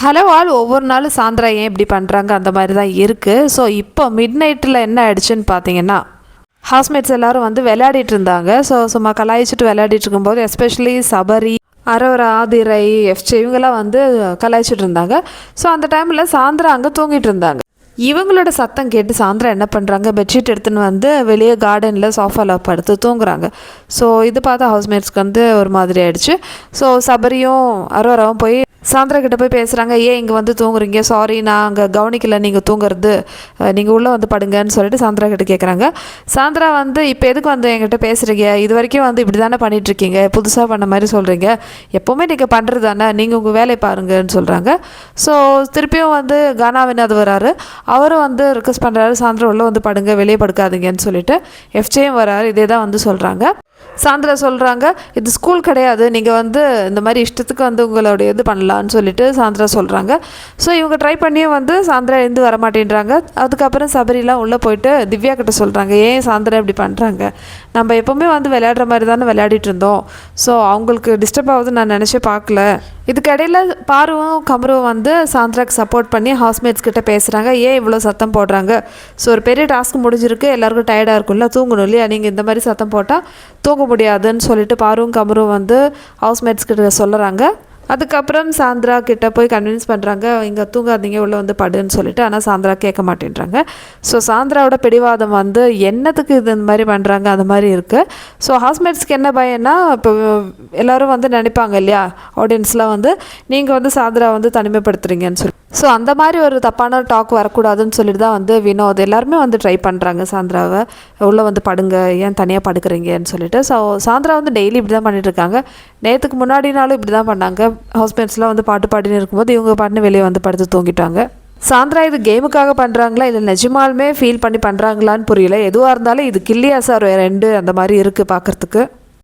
Hello ஆள் ஒவ்வொரு நாளும் சாயந்தரம் ஏன் இப்படி பண்ணுறாங்க அந்த மாதிரி தான் இருக்குது ஸோ இப்போ மிட் நைட்டில் என்ன ஆயிடுச்சுன்னு பார்த்தீங்கன்னா ஹவுஸ்மேட்ஸ் எல்லாரும் வந்து விளையாடிட்டு இருந்தாங்க. ஸோ சும்மா கலாய்ச்சிட்டு விளையாடிட்டு இருக்கும்போது எஸ்பெஷலி சபரி அரவர ஆதிரை எஃப்சி இவங்கெல்லாம் வந்து கலாய்ச்சிட்டு இருந்தாங்க. ஸோ அந்த டைமில் சாயந்தரம் அங்கே தூங்கிட்டு இருந்தாங்க. இவங்களோட சத்தம் கேட்டு சாயந்தரம் என்ன பண்ணுறாங்க பெட்ஷீட் எடுத்துன்னு வந்து வெளியே கார்டனில் சோஃபாவில் படுத்து தூங்குறாங்க. ஸோ இது பார்த்து ஹவுஸ்மேட்ஸ்க்கு வந்து ஒரு மாதிரி ஆயிடுச்சு. ஸோ சபரியும் அரோராவும் போய் சாந்திரா கிட்ட போய் பேசுகிறாங்க ஏன் இங்கே வந்து தூங்குறீங்க? சாரி நான் அங்கே கவனிக்கல நீங்கள் தூங்குறது. நீங்கள் உள்ளே வந்து படுங்கன்னு சொல்லிட்டு சாந்திரா கிட்ட கேட்குறாங்க சாந்திரா வந்து இப்போ எதுக்கு வந்து என்கிட்ட பேசுகிறீங்க இது வரைக்கும் வந்து இப்படி தானே பண்ணிகிட்ருக்கீங்க புதுசாக பண்ண மாதிரி சொல்கிறீங்க எப்போவுமே நீங்கள் பண்ணுறது தானே? நீங்கள் உங்கள் வேலையை பாருங்கன்னு சொல்கிறாங்க ஸோ திருப்பியும் வந்து கானா வினோத் வராரு. அவரும் வந்து ரிக்வஸ்ட் பண்ணுறாரு சாந்திரா உள்ளே வந்து படுங்க வெளியே படுக்காதீங்கன்னு சொல்லிட்டு. எஃப்ஜேயும் வராரு இதே தான் வந்து சொல்கிறாங்க சாந்திரா சொல்கிறாங்க இது ஸ்கூல் கிடையாது. நீங்கள் வந்து இந்த மாதிரி இஷ்டத்துக்கு வந்து உங்களுடைய இது பண்ணலான்னு சொல்லிட்டு சாந்திரா சொல்கிறாங்க ஸோ இவங்க ட்ரை பண்ணியும் வந்து சாந்திரா எழுந்து வர மாட்டேன்றாங்க அதுக்கப்புறம் சபரிலாம் உள்ளே போயிட்டு திவ்யா கிட்ட சொல்கிறாங்க ஏன் சாந்திரா இப்படி பண்ணுறாங்க நம்ம எப்போவுமே வந்து விளையாடுற மாதிரி தானே விளையாடிட்டு இருந்தோம். ஸோ அவங்களுக்கு டிஸ்டர்ப் ஆகுதுன்னு நான் நினச்சே பார்க்கல. இதுக்கிடையில் பாருவும் கமரும் வந்து சாந்திராக்கு சப்போர்ட் பண்ணி ஹவுஸ்மேட்ஸ் கிட்ட பேசுகிறாங்க ஏன் இவ்வளோ சத்தம் போடுறாங்க? ஸோ ஒரு பெரிய டாஸ்க் முடிஞ்சிருக்கு. எல்லாருக்கும் டயர்டாக இருக்கும்ல? தூங்கணும் இல்லையா? நீங்கள் இந்த மாதிரி சத்தம் போட்டால் தூங்க முடியாதுன்னு சொல்லிட்டு பாருவும் கமரும் வந்து ஹவுஸ்மேட்ஸ் கிட்ட சொல்லுறாங்க. அதுக்கப்புறம் சாந்திரா கிட்ட போய் கன்வின்ஸ் பண்ணுறாங்க இங்கே தூங்காதீங்க உள்ளே வந்து படுன்னு சொல்லிட்டு. ஆனால் சாந்திரா கேட்க மாட்டேன்றாங்க. ஸோ சாந்திராவோட பிடிவாதம் வந்து என்னத்துக்கு இது இந்த மாதிரி பண்ணுறாங்க அந்த மாதிரி இருக்குது ஸோ ஹாஸ்மேட்ஸ்க்கு என்ன பயம்னா இப்போ எல்லோரும் வந்து நினைப்பாங்க இல்லையா? ஆடியன்ஸ்லாம் வந்து நீங்கள் வந்து சாந்திரா வந்து தனிமைப்படுத்துறீங்கன்னு சொல்லி. ஸோ அந்த மாதிரி ஒரு தப்பான டாக் வரக்கூடாதுன்னு சொல்லிட்டு தான் வந்து வினோத் எல்லாருமே வந்து ட்ரை பண்ணுறாங்க சாந்திராவை. உள்ளே வந்து படுங்க ஏன் தனியாக படுக்கிறீங்கன்னு சொல்லிட்டு. ஸோ சாந்திரா வந்து டெய்லி இப்படி தான் பண்ணிட்டு இருக்காங்க. நேற்றுக்கு முன்னாடினாலும் இப்படி தான் பண்ணாங்க ஹவுஸ்மேட்ஸ்லாம் வந்து பாட்டு பாடின்னு இருக்கும்போது இவங்க பாட்டுன்னு வெளியே வந்து படுத்து தூங்கிட்டாங்க. சாந்திரா இது கேமுக்காக பண்ணுறாங்களா இல்லை நிஜமாலுமே ஃபீல் பண்ணி பண்ணுறாங்களான்னு புரியல. எதுவாக இருந்தாலும் இது கில்லியா சார் ரெண்டு அந்த மாதிரி இருக்குது பார்க்குறதுக்கு